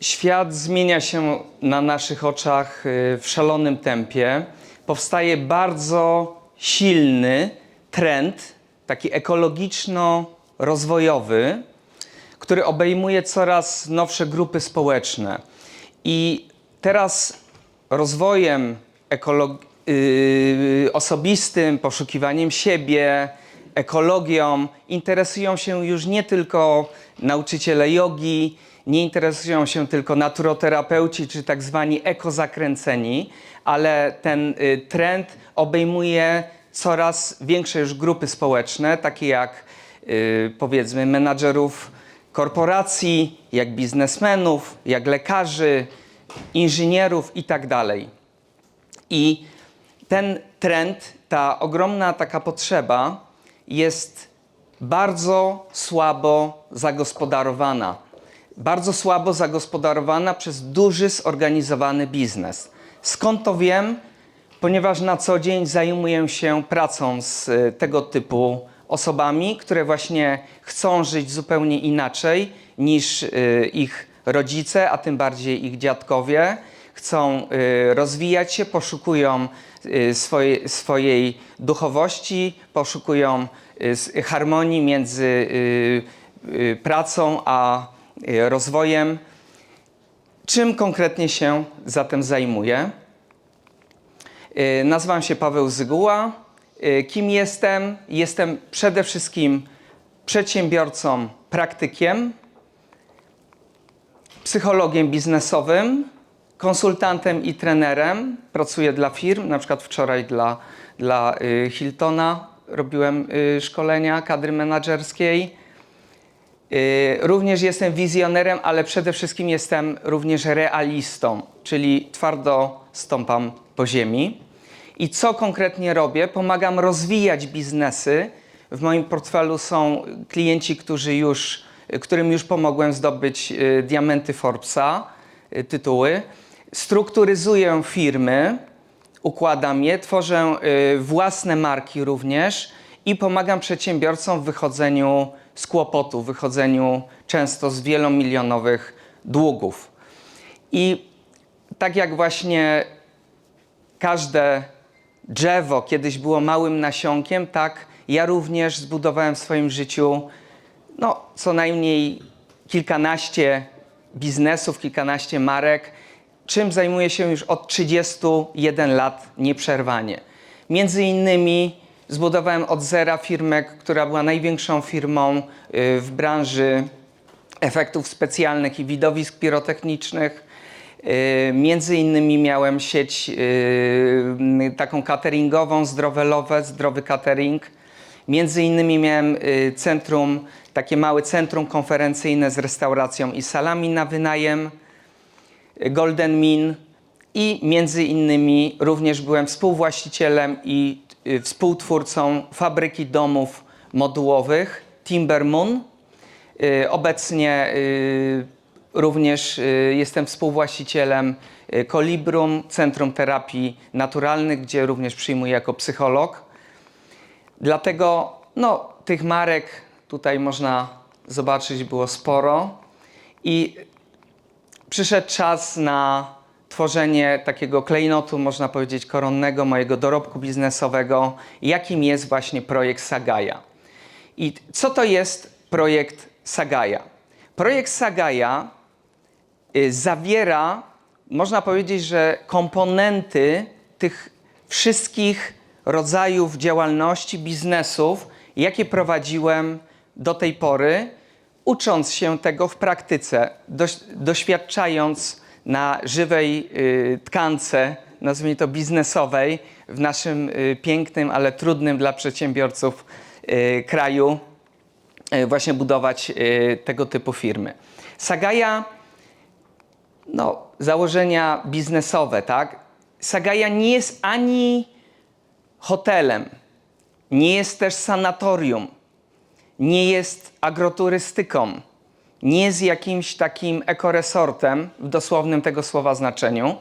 Świat zmienia się na naszych oczach y, w szalonym tempie. Powstaje bardzo silny trend, taki ekologiczno-rozwojowy, który obejmuje coraz nowsze grupy społeczne. I teraz rozwojem yy, osobistym, poszukiwaniem siebie, ekologią interesują się już nie tylko nauczyciele jogi, nie interesują się tylko naturoterapeuci czy tak zwani ekozakręceni, ale ten y, trend obejmuje coraz większe już grupy społeczne, takie jak y, powiedzmy menadżerów korporacji, jak biznesmenów, jak lekarzy, inżynierów i tak. I ten trend, ta ogromna taka potrzeba jest bardzo słabo zagospodarowana. Bardzo słabo zagospodarowana przez duży, zorganizowany biznes. Skąd to wiem? Ponieważ na co dzień zajmuję się pracą z y, tego typu osobami, które właśnie chcą żyć zupełnie inaczej niż y, ich rodzice, a tym bardziej ich dziadkowie. Chcą y, rozwijać się, poszukują swoje, swojej duchowości, poszukują harmonii między pracą a rozwojem. Czym konkretnie się zatem zajmuję? Y, Nazywam się Paweł Zyguła. Y, Kim jestem? Jestem przede wszystkim przedsiębiorcą, praktykiem, psychologiem biznesowym, konsultantem i trenerem. Pracuję dla firm, na przykład wczoraj dla, dla y, Hiltona robiłem y, szkolenia kadry menedżerskiej. Y, Również jestem wizjonerem, ale przede wszystkim jestem również realistą, czyli twardo stąpam po ziemi. I co konkretnie robię? Pomagam rozwijać biznesy. W moim portfelu są klienci, którzy już, którym już pomogłem zdobyć y, diamenty Forbesa, y, tytuły. Strukturyzuję firmy, układam je, tworzę własne marki również i pomagam przedsiębiorcom w wychodzeniu z kłopotów, wychodzeniu często z wielomilionowych długów. I tak jak właśnie każde drzewo kiedyś było małym nasionkiem, tak ja również zbudowałem w swoim życiu no, co najmniej kilkanaście biznesów, kilkanaście marek, czym zajmuję się już od 31 lat nieprzerwanie. Między innymi zbudowałem od zera firmę, która była największą firmą y, w branży efektów specjalnych i widowisk pirotechnicznych. Yy, Między innymi miałem sieć yy, taką cateringową, zdrowe lowe, zdrowy catering. Między innymi miałem centrum, takie małe centrum konferencyjne z restauracją i salami na wynajem. Golden Min i między innymi również byłem współwłaścicielem i y, współtwórcą fabryki domów modułowych Timber Moon. Y, Obecnie y, również y, jestem współwłaścicielem y, Kolibrum, Centrum Terapii Naturalnych, gdzie również przyjmuję jako psycholog. Dlatego no, tych marek tutaj można zobaczyć było sporo i przyszedł czas na tworzenie takiego klejnotu, można powiedzieć, koronnego mojego dorobku biznesowego, jakim jest właśnie projekt Sagaja. I co to jest projekt Sagaja? Projekt Sagaja y, zawiera, można powiedzieć, że komponenty tych wszystkich rodzajów działalności, biznesów, jakie prowadziłem do tej pory, ucząc się tego w praktyce, doś, doświadczając na żywej y, tkance, nazwijmy to biznesowej, w naszym y, pięknym, ale trudnym dla przedsiębiorców y, kraju, właśnie budować tego typu firmy. Sagaja no, założenia biznesowe, tak? Sagaja nie jest ani hotelem, nie jest też sanatorium, nie jest agroturystyką, nie jest jakimś takim ekoresortem w dosłownym tego słowa znaczeniu,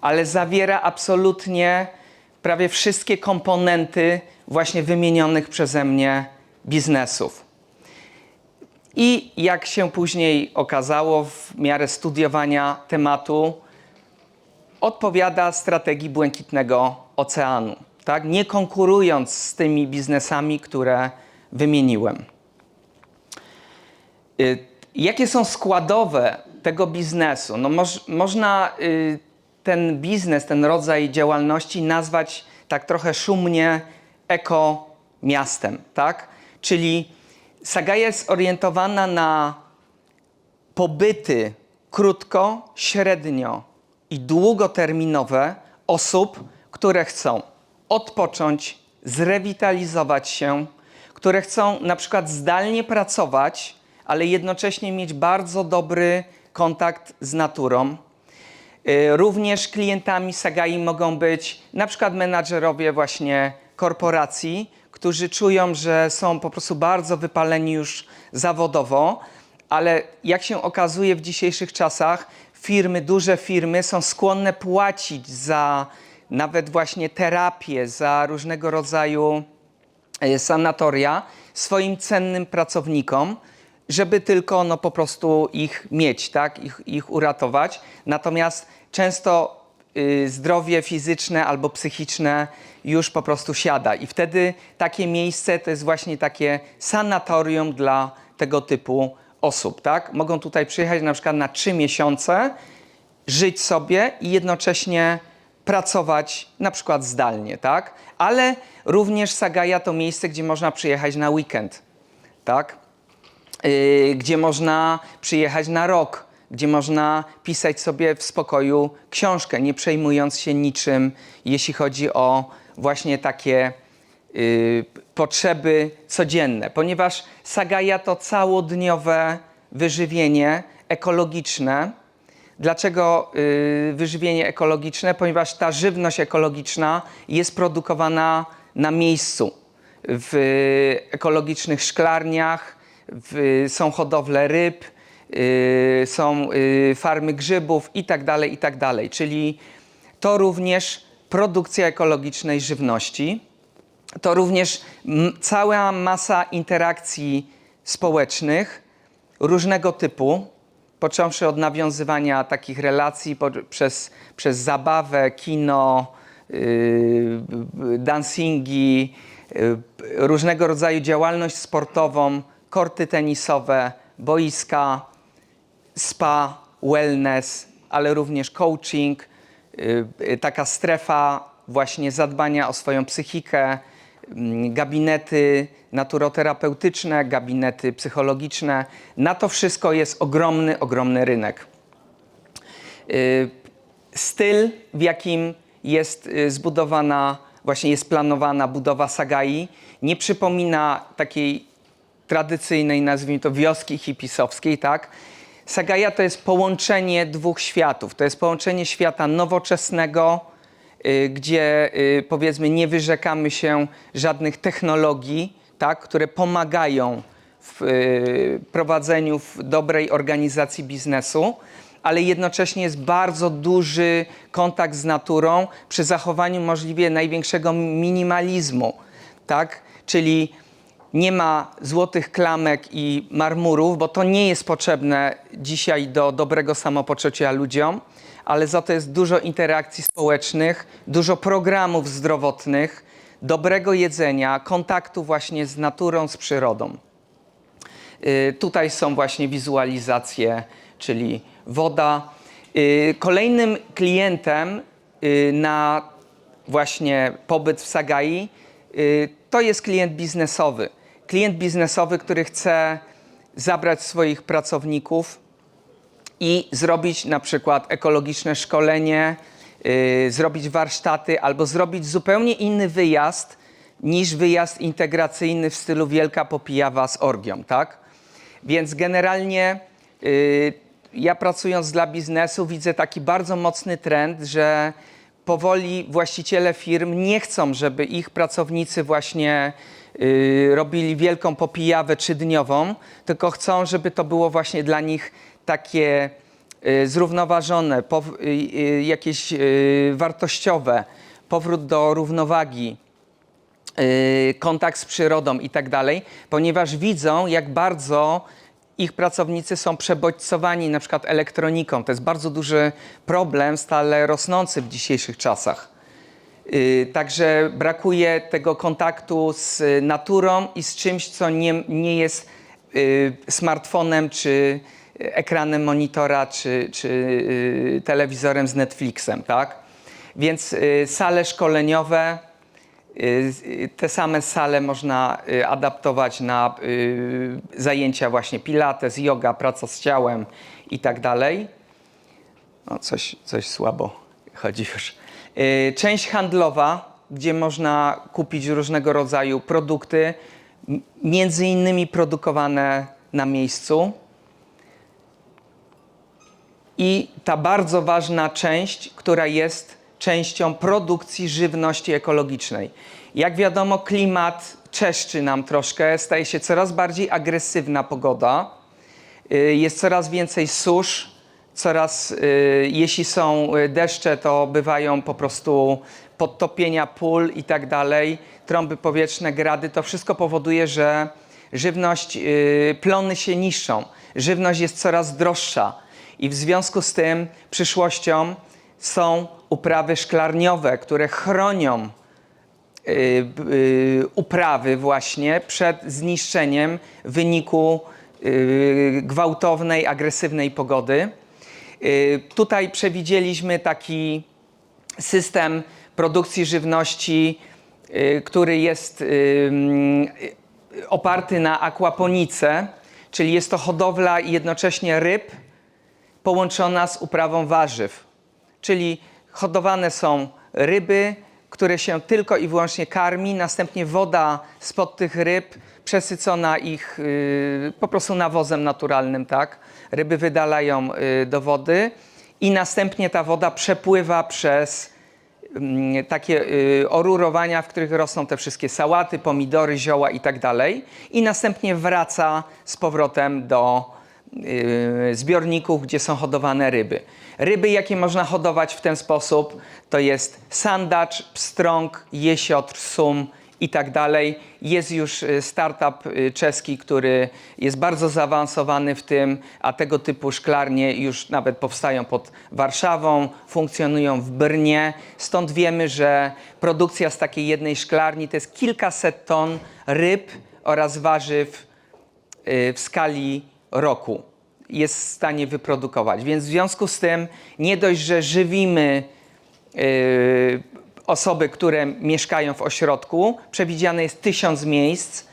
ale zawiera absolutnie prawie wszystkie komponenty właśnie wymienionych przeze mnie biznesów. I jak się później okazało, w miarę studiowania tematu, odpowiada strategii błękitnego oceanu, tak? nie konkurując z tymi biznesami, które wymieniłem. Y, Jakie są składowe tego biznesu? No moż, można y, ten biznes, ten rodzaj działalności nazwać tak trochę szumnie eko-miastem, tak? Czyli Sagaja jest orientowana na pobyty krótko, średnio i długoterminowe osób, które chcą odpocząć, zrewitalizować się, które chcą na przykład zdalnie pracować, ale jednocześnie mieć bardzo dobry kontakt z naturą. Y, Również klientami Sagai mogą być na przykład menadżerowie właśnie korporacji, którzy czują, że są po prostu bardzo wypaleni już zawodowo, ale jak się okazuje w dzisiejszych czasach, firmy, duże firmy są skłonne płacić za nawet właśnie terapię, za różnego rodzaju e, sanatoria swoim cennym pracownikom, żeby tylko no, po prostu ich mieć, tak? ich, ich uratować. Natomiast często y, zdrowie fizyczne albo psychiczne już po prostu siada. I wtedy takie miejsce to jest właśnie takie sanatorium dla tego typu osób. Tak? Mogą tutaj przyjechać na przykład na trzy miesiące, żyć sobie i jednocześnie pracować na przykład zdalnie, tak? Ale również Sagaja to miejsce, gdzie można przyjechać na weekend, tak? Yy, gdzie można przyjechać na rok, gdzie można pisać sobie w spokoju książkę, nie przejmując się niczym, jeśli chodzi o właśnie takie yy, potrzeby codzienne, ponieważ Sagaja to całodniowe wyżywienie ekologiczne. Dlaczego yy, wyżywienie ekologiczne? Ponieważ ta żywność ekologiczna jest produkowana na miejscu, w ekologicznych szklarniach, są hodowle ryb, yy, są yy, farmy grzybów itd., itd. Czyli to również produkcja ekologicznej żywności. To również cała masa interakcji społecznych różnego typu, począwszy od nawiązywania takich relacji przez, przez zabawę, kino, yy, dancingi, różnego rodzaju działalność sportową, korty tenisowe, boiska, spa, wellness, ale również coaching, y, y, taka strefa właśnie zadbania o swoją psychikę, mm, gabinety naturoterapeutyczne, gabinety psychologiczne. Na to wszystko jest ogromny, ogromny rynek. Y, Styl, w jakim jest zbudowana, właśnie jest planowana budowa Sagai, nie przypomina takiej tradycyjnej, nazwijmy to wioski hipisowskiej, tak? Sagaja to jest połączenie dwóch światów. To jest połączenie świata nowoczesnego, y, gdzie y, powiedzmy nie wyrzekamy się żadnych technologii, tak, które pomagają w y, prowadzeniu w dobrej organizacji biznesu, ale jednocześnie jest bardzo duży kontakt z naturą przy zachowaniu możliwie największego minimalizmu, tak? Czyli nie ma złotych klamek i marmurów, bo to nie jest potrzebne dzisiaj do dobrego samopoczucia ludziom, ale za to jest dużo interakcji społecznych, dużo programów zdrowotnych, dobrego jedzenia, kontaktu właśnie z naturą, z przyrodą. Y, Tutaj są właśnie wizualizacje, czyli woda. Y, Kolejnym klientem y, na właśnie pobyt w Sagai y, to jest klient biznesowy. Klient biznesowy, który chce zabrać swoich pracowników i zrobić na przykład ekologiczne szkolenie, yy, zrobić warsztaty albo zrobić zupełnie inny wyjazd niż wyjazd integracyjny w stylu Wielka Popijawa z orgią, tak? Więc generalnie yy, ja pracując dla biznesu widzę taki bardzo mocny trend, że powoli właściciele firm nie chcą, żeby ich pracownicy właśnie robili wielką popijawę trzydniową, tylko chcą, żeby to było właśnie dla nich takie y, zrównoważone, y, y, jakieś y, wartościowe, powrót do równowagi, y, kontakt z przyrodą i tak dalej, ponieważ widzą, jak bardzo ich pracownicy są przebodźcowani na przykład elektroniką. To jest bardzo duży problem, stale rosnący w dzisiejszych czasach. Y, Także brakuje tego kontaktu z naturą i z czymś, co nie, nie jest y, smartfonem, czy ekranem monitora, czy, czy y, telewizorem z Netflixem, tak? Więc sale szkoleniowe, te same sale można adaptować na zajęcia właśnie pilates, yoga, praca z ciałem i tak dalej. No, coś, coś słabo chodzi już. Y, Część handlowa, gdzie można kupić różnego rodzaju produkty, między innymi produkowane na miejscu. I ta bardzo ważna część, która jest częścią produkcji żywności ekologicznej. Jak wiadomo, klimat czeszczy nam troszkę, staje się coraz bardziej agresywna pogoda. Y, Jest coraz więcej susz, coraz, y, jeśli są y, deszcze, to bywają po prostu podtopienia pól i tak dalej, trąby powietrzne, grady. To wszystko powoduje, że żywność, y, plony się niszczą, żywność jest coraz droższa i w związku z tym przyszłością są uprawy szklarniowe, które chronią uprawy właśnie przed zniszczeniem w wyniku gwałtownej, agresywnej pogody. Y, Tutaj przewidzieliśmy taki system produkcji żywności, y, który jest y, oparty na akwaponice, czyli jest to hodowla jednocześnie ryb połączona z uprawą warzyw. Czyli hodowane są ryby, które się tylko i wyłącznie karmi, następnie woda spod tych ryb przesycona ich y, po prostu nawozem naturalnym, tak? Ryby wydalają y, do wody i następnie ta woda przepływa przez mm, takie y, orurowania, w których rosną te wszystkie sałaty, pomidory, zioła i tak dalej. I następnie wraca z powrotem do y, zbiorników, gdzie są hodowane ryby. Ryby, jakie można hodować w ten sposób, to jest sandacz, pstrąg, jesiotr, sum i tak dalej. Jest już y, startup y, czeski, który jest bardzo zaawansowany w tym, a tego typu szklarnie już nawet powstają pod Warszawą, funkcjonują w Brnie. Stąd wiemy, że produkcja z takiej jednej szklarni to jest kilkaset ton ryb oraz warzyw y, w skali roku jest w stanie wyprodukować. Więc w związku z tym nie dość, że żywimy y, osoby, które mieszkają w ośrodku, przewidziane jest tysiąc miejsc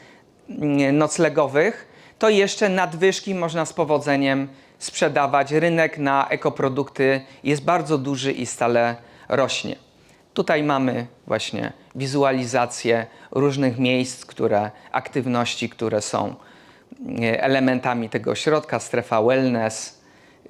y, noclegowych, to jeszcze nadwyżki można z powodzeniem sprzedawać. Rynek na ekoprodukty jest bardzo duży i stale rośnie. Tutaj mamy właśnie wizualizację różnych miejsc, które, aktywności, które są elementami tego ośrodka, strefa wellness,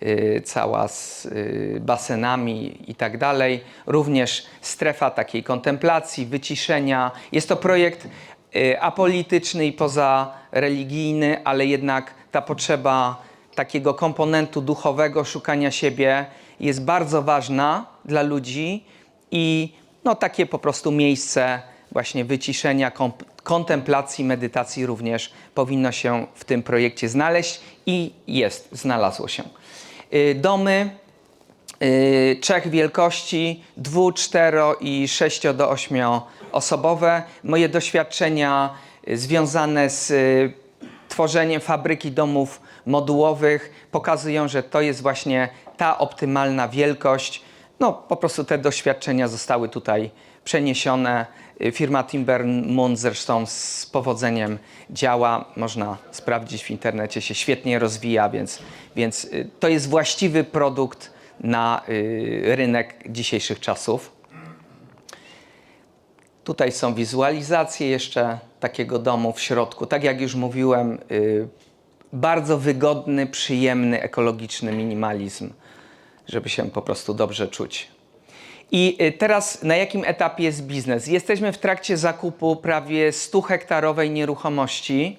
y, cała z y, basenami i tak dalej. Również strefa takiej kontemplacji, wyciszenia. Jest to projekt y, apolityczny i pozareligijny, ale jednak ta potrzeba takiego komponentu duchowego, szukania siebie jest bardzo ważna dla ludzi i no, takie po prostu miejsce właśnie wyciszenia, kontemplacji, medytacji również powinno się w tym projekcie znaleźć i jest, znalazło się. Y, Domy y, trzech wielkości, dwu, cztero i sześcio do ośmio osobowe. Moje doświadczenia y, związane z tworzeniem fabryki domów modułowych pokazują, że to jest właśnie ta optymalna wielkość. No, po prostu te doświadczenia zostały tutaj przeniesione. Y, Firma Timbermund zresztą z powodzeniem działa. Można sprawdzić w internecie, się świetnie rozwija, więc, więc y, to jest właściwy produkt na y, rynek dzisiejszych czasów. Tutaj są wizualizacje jeszcze takiego domu w środku. Tak jak już mówiłem, bardzo wygodny, przyjemny, ekologiczny minimalizm, żeby się po prostu dobrze czuć. I y, teraz na jakim etapie jest biznes? Jesteśmy w trakcie zakupu prawie 100 hektarowej nieruchomości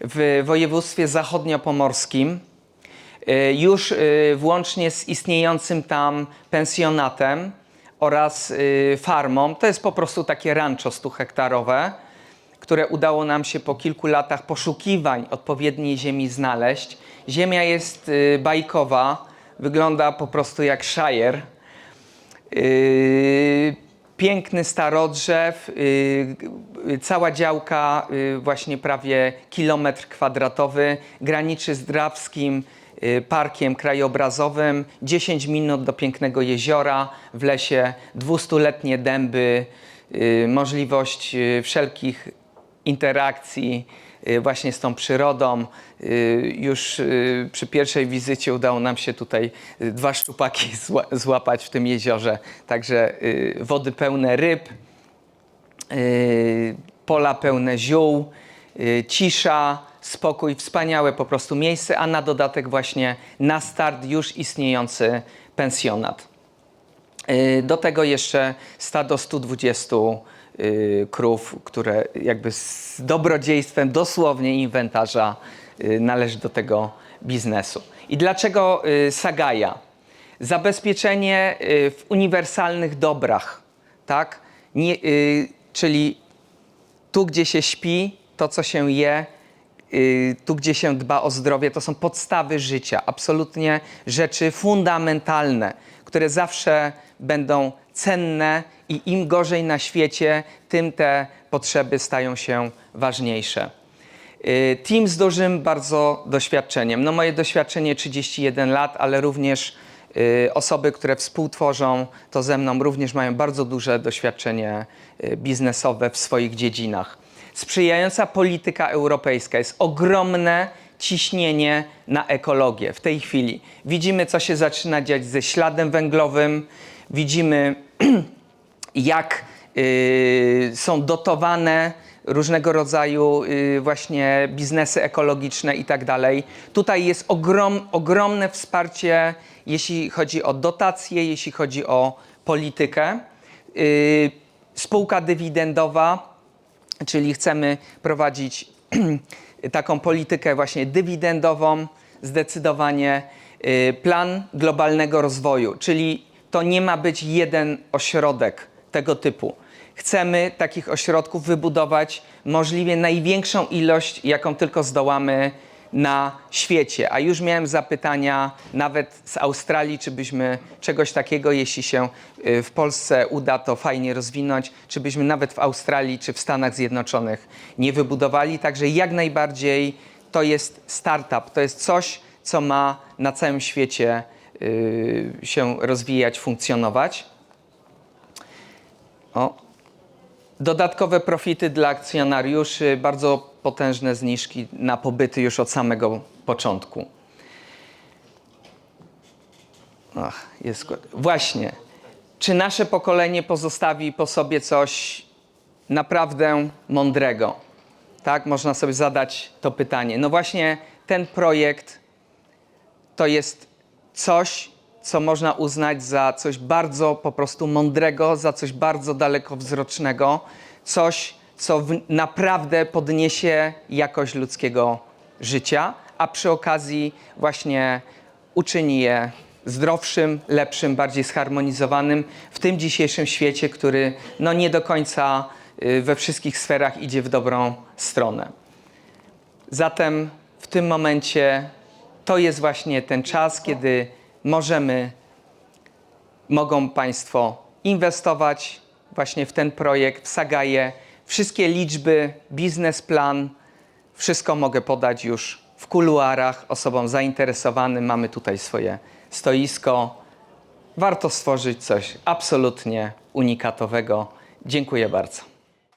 w województwie zachodniopomorskim. Y, Już y, włącznie z istniejącym tam pensjonatem oraz farmą. To jest po prostu takie rancho 100 hektarowe, które udało nam się po kilku latach poszukiwań odpowiedniej ziemi znaleźć. Ziemia jest bajkowa, wygląda po prostu jak szajer. Yy, piękny starodrzew, yy, cała działka, yy, właśnie prawie kilometr kwadratowy, graniczy z Drawskim Parkiem Krajobrazowym, 10 minut do pięknego jeziora w lesie, 200-letnie dęby, możliwość wszelkich interakcji właśnie z tą przyrodą. Y, Już y, przy pierwszej wizycie udało nam się tutaj y, dwa szczupaki zła- złapać w tym jeziorze. Także y, wody pełne ryb, y, pola pełne ziół, y, cisza, spokój, wspaniałe po prostu miejsce, a na dodatek właśnie na start już istniejący pensjonat. Y, Do tego jeszcze stado 120 y, krów, które jakby z dobrodziejstwem dosłownie inwentarza y, należy do tego biznesu. I dlaczego y, Sagaja? Zabezpieczenie y, w uniwersalnych dobrach, tak? Nie, y, czyli tu, gdzie się śpi, to, co się je, y, tu, gdzie się dba o zdrowie, to są podstawy życia. Absolutnie rzeczy fundamentalne, które zawsze będą cenne i im gorzej na świecie, tym te potrzeby stają się ważniejsze. Y, Team z dużym bardzo doświadczeniem. No moje doświadczenie 31 lat, ale również y, osoby, które współtworzą to ze mną, również mają bardzo duże doświadczenie y, biznesowe w swoich dziedzinach. Sprzyjająca polityka europejska jest ogromne ciśnienie na ekologię w tej chwili. Widzimy, co się zaczyna dziać ze śladem węglowym, widzimy, jak y, są dotowane różnego rodzaju y, właśnie biznesy ekologiczne i tak dalej. Tutaj jest ogrom, ogromne wsparcie, jeśli chodzi o dotacje, jeśli chodzi o politykę. Y, spółka dywidendowa, czyli chcemy prowadzić taką politykę właśnie dywidendową, zdecydowanie plan globalnego rozwoju, czyli to nie ma być jeden ośrodek tego typu. Chcemy takich ośrodków wybudować możliwie największą ilość, jaką tylko zdołamy na świecie. A już miałem zapytania nawet z Australii, czy byśmy czegoś takiego, jeśli się y, w Polsce uda to fajnie rozwinąć, czy byśmy nawet w Australii czy w Stanach Zjednoczonych nie wybudowali. Także jak najbardziej to jest startup, to jest coś, co ma na całym świecie y, się rozwijać, funkcjonować. O, Dodatkowe profity dla akcjonariuszy, bardzo potężne zniżki na pobyty już od samego początku. Ach, jest. Właśnie. Czy nasze pokolenie pozostawi po sobie coś naprawdę mądrego? Tak, można sobie zadać to pytanie. No właśnie ten projekt to jest coś, co można uznać za coś bardzo po prostu mądrego, za coś bardzo dalekowzrocznego, coś, co w, naprawdę podniesie jakość ludzkiego życia, a przy okazji właśnie uczyni je zdrowszym, lepszym, bardziej zharmonizowanym w tym dzisiejszym świecie, który no nie do końca y, we wszystkich sferach idzie w dobrą stronę. Zatem w tym momencie to jest właśnie ten czas, kiedy możemy, mogą Państwo inwestować właśnie w ten projekt, w Sagaję. Wszystkie liczby, biznesplan, wszystko mogę podać już w kuluarach osobom zainteresowanym. Mamy tutaj swoje stoisko. Warto stworzyć coś absolutnie unikatowego. Dziękuję bardzo.